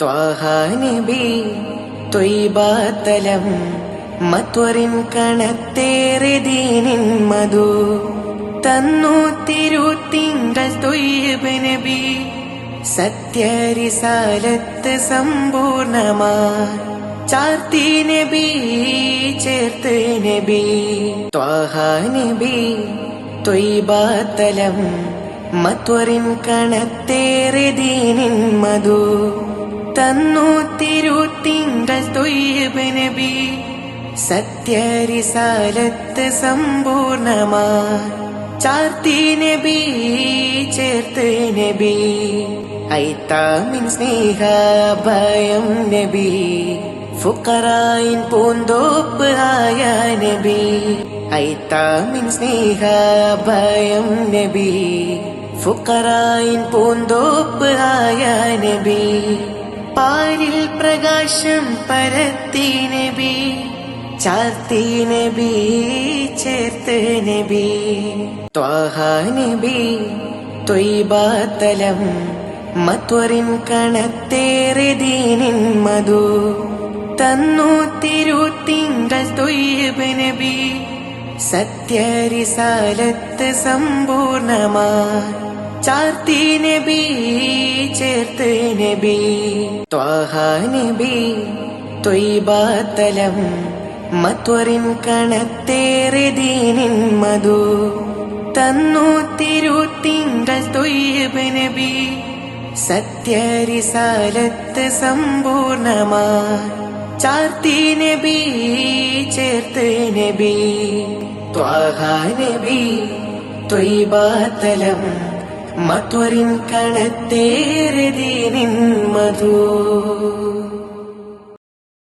ത്വാഹാനബി ത്വയ്ബാത്തലം മത്വറിൻ കണത്തേറെ ദീനിൻ മധു തന്നു തിരുത്തിങ്കൾ തൊയ്യബനബി സത്യരിസാലത്ത് സമ്പൂർണമാ ചാർത്തി നബി ചേർത്ത് നബി ത്വാഹാനബി ത്വയ്ബാത്തലം മത്വറിൻ കണത്തേറെ ദീനിൻ മധു തന്നു തിരുത്തിങ്കൾ തൊയ്യബ് നബി സത്യരിസാലത്ത് സമ്പൂർണമാ ചാർത്തി നബി ചേർത്ത് നബി. ഐത്താമിൻ സ്നേഹ ഭയം നബി. ഫുക്കറായിൻ പൂന്തോപ്പ് ആയ നബി. ഐത്താമിൻ സ്നേഹ ഭയം നബി. ഫുക്കറായിൻ പൂന്തോപ്പ് ആയ നബി. പാരിൽ പ്രകാശം പരത്തി നബി ചാർത്തി നബി ചേർത്ത് നബി. ത്വാഹ നബി ത്വയ്ബാത്തലം മത്വറിൻ കണത്തേറെ ദീനിൻ മധു. തന്നു തിരുത്തിങ്കൾ തൊയ്യബ് നബി സത്യരിസാലത്ത് സമ്പൂർണമാ ചാർത്തി നബി ചേർത്ത് നബി. ത്വാഹ നബി ത്വയ്ബാത്തലം മത്വറിൻ കണത്തേറെ ദീനിൻ മധു. തന്നു തിരുത്തിങ്കൾ തൊയ്യബ് നബി. സത്യരിസാലത്ത് സമ്പൂർണമാ ചാർത്തി നബി ചേർത്ത് നബി. നബി ത്വയ്ബാത്തലം മത്വറിൻ കണത്തേറെ ദീനിൻ മധു.